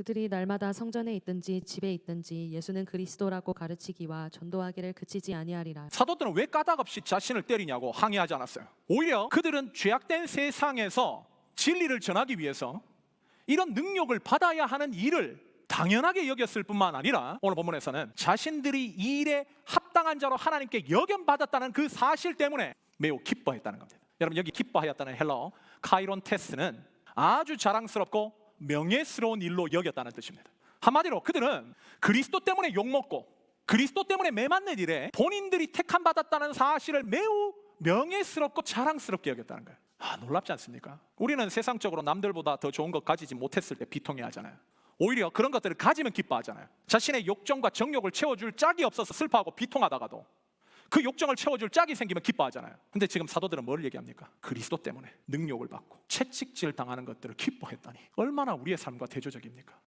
그들이 날마다 성전에 있든지 집에 있든지 예수는 그리스도라고 가르치기와 전도하기를 그치지 아니하리라. 사도들은 왜 까닭없이 자신을 때리냐고 항의하지 않았어요. 오히려 그들은 죄악된 세상에서 진리를 전하기 위해서 이런 능력을 받아야 하는 일을 당연하게 여겼을 뿐만 아니라 오늘 본문에서는 자신들이 이 일에 합당한 자로 하나님께 여견받았다는 그 사실 때문에 매우 기뻐했다는 겁니다. 여러분 여기 기뻐하였다는 헬러 카이론 테스는 아주 자랑스럽고 명예스러운 일로 여겼다는 뜻입니다. 한마디로 그들은 그리스도 때문에 욕먹고 그리스도 때문에 매맞는 일에 본인들이 택함 받았다는 사실을 매우 명예스럽고 자랑스럽게 여겼다는 거예요. 아, 놀랍지 않습니까? 우리는 세상적으로 남들보다 더 좋은 것 가지지 못했을 때 비통해 하잖아요. 오히려 그런 것들을 가지면 기뻐하잖아요. 자신의 욕정과 정욕을 채워줄 짝이 없어서 슬퍼하고 비통하다가도 그 욕정을 채워줄 짝이 생기면 기뻐하잖아요. 근데 지금 사도들은 뭘 얘기합니까? 그리스도 때문에 능욕을 받고 채찍질 당하는 것들을 기뻐했다니 얼마나 우리의 삶과 대조적입니까?